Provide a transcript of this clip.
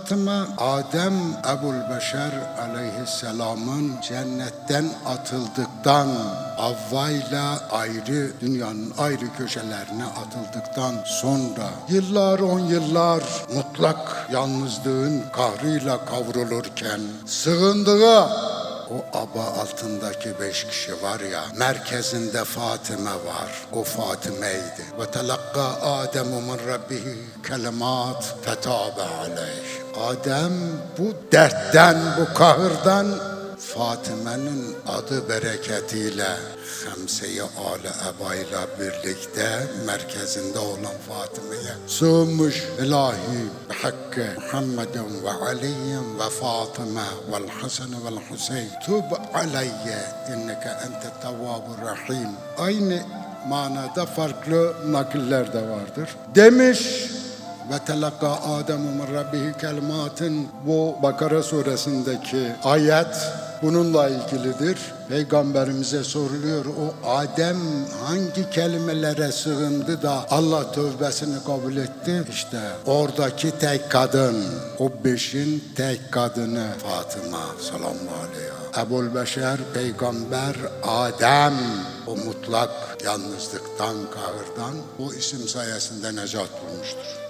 Fatıma, Adem Ebul Beşer aleyhisselamın cennetten atıldıktan, Havva'yla ayrı, dünyanın ayrı köşelerine atıldıktan sonra yıllar on yıllar mutlak yalnızlığın kahrıyla kavrulurken sığındığı o aba altındaki beş kişi var ya, merkezinde Fatime var. O Fatime'ydi. Ve telakka Ademu min rabbihi kelimat fetabe aleyh. Adem bu dertten, bu kahırdan Fatime'nin adı bereketiyle Hamse-i Ali Eba'yla birlikte merkezinde olan Fatime'ye sığınmış ilahi hakkı Muhammedin ve Ali'in ve Fatıma vel Hasan vel Hüseyin. Tub aleyye inneke ente tevvabur rahim aynı manada farklı nakiller de vardır. Demiş ve telakka Ademu min rabbihi kelimatın bu Bakara suresindeki ayet bununla ilgilidir. Peygamberimize soruluyor o Adem hangi kelimelere sığındı da Allah tövbesini kabul etti? İşte oradaki tek kadın, o beşin tek kadını Fatıma sallallahu aleyhi Ebul Beşer peygamber Adem o mutlak yalnızlıktan, kahırdan o isim sayesinde necat bulmuştur.